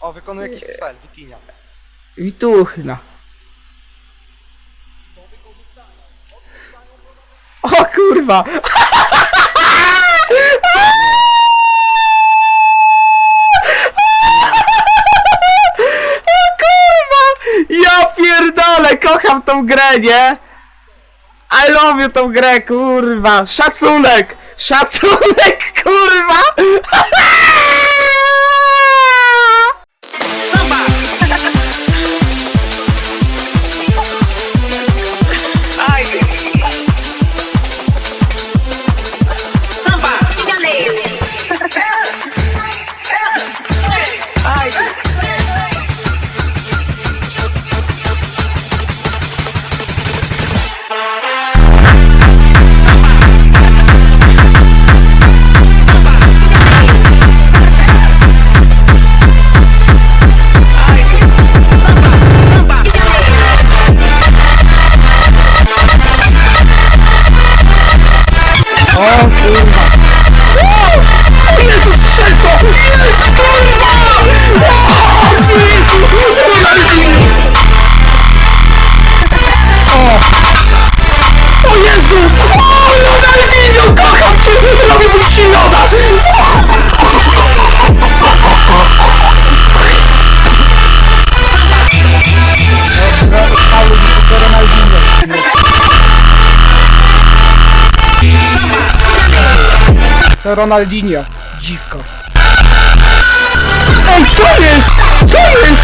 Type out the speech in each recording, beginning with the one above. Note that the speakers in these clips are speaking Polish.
O, wykonuje jakiś spell, Witinia. Wituchna. O kurwa! O kurwa! Ja pierdolę, kocham tą grę, nie? I love you tą grę, kurwa! Szacunek! Szacunek, kurwa! To Ronaldinho. Dziwko. Ej, co jest? Co jest?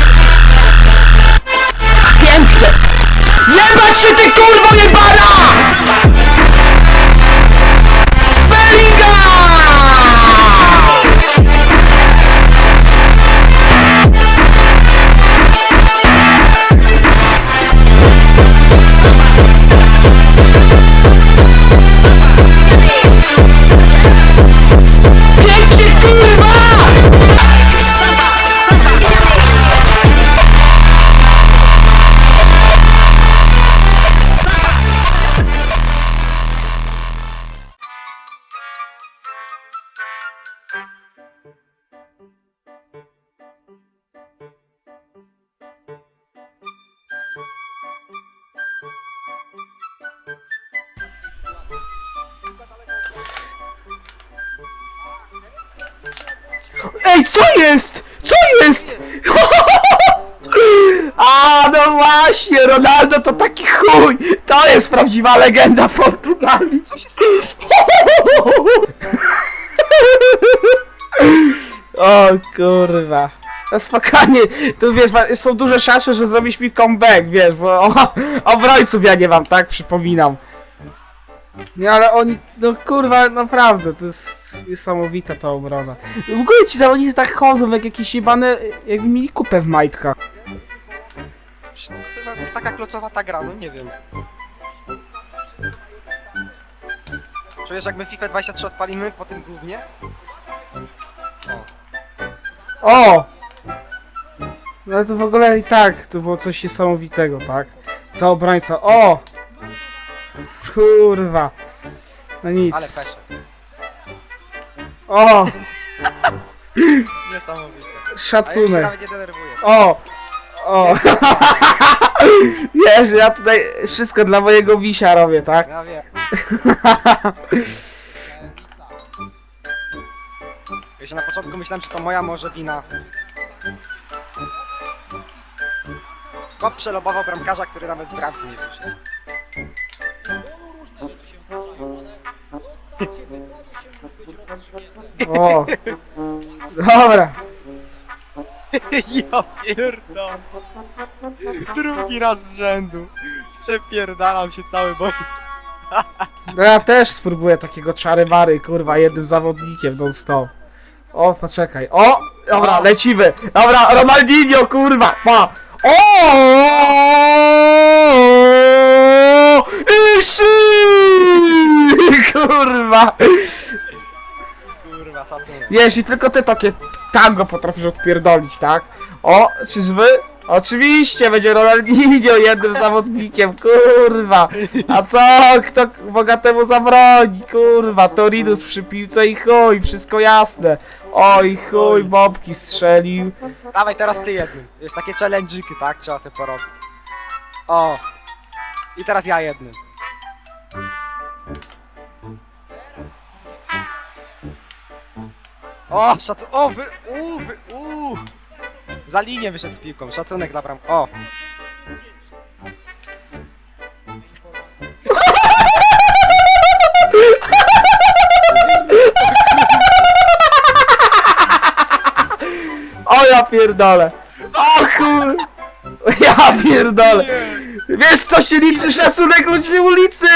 Co jest? Co jest? A, no właśnie, Ronaldo to taki chuj! To jest prawdziwa legenda Fortunali! Co się stało? O kurwa. No spokojnie, tu wiesz, są duże szanse, że zrobisz mi comeback, wiesz, bo o, obrońców ja nie mam, tak? Przypominam. Nie, ale oni, no kurwa, naprawdę, to jest niesamowita ta obrona. W ogóle ci zawodnicy tak chodzą jak jakieś jebane, jakby mieli kupę w majtkach. Przecież To jest taka klocowata gra, no nie wiem. Czujesz jak my FIFA 23 odpalimy po tym głównie? O! No to w ogóle i tak, to było coś niesamowitego, tak? Co obrońca, o! Kurwa. No nic. ale peszek. O! Niesamowite. A ja się Szacunek. nawet nie denerwuję. O! O! Wiesz, ja tutaj wszystko dla mojego wisia robię, tak? Ja wiem. Ja się na początku myślałem, że to moja może wina. Chłop przelobował bramkarza, który nawet z bramki nie wyszedł. O! Dobra. ja pierdolę. Drugi raz z rzędu. Przepierdalam się cały boisk. No ja też spróbuję takiego czary-mary, kurwa, jednym zawodnikiem non stop. O, poczekaj. O! Dobra, lecimy. Dobra, Ronaldinho, kurwa, pa! O! Kurwa! Kurwa, szacunek. Wiesz, i tylko ty takie tango potrafisz odpierdolić, tak? O, czyżby? Oczywiście, będzie Ronaldinho jednym zawodnikiem, kurwa. A co, kto bogatemu zabroni, kurwa. Torinus przy piłce i chuj, wszystko jasne. Oj, chuj, bombki strzelił. Dawaj teraz ty jednym. Wiesz, takie challenge'iki, tak? Trzeba sobie porobić. O. I teraz ja jednym. O, szacunek. O, wy. Uuu, wy. Uuu. Za linię wyszedł z piłką. Szacunek dla bram. O. O ja pierdolę. O kur... Ja pierdolę. Wiesz co się liczy szacunek ludzi ulicy?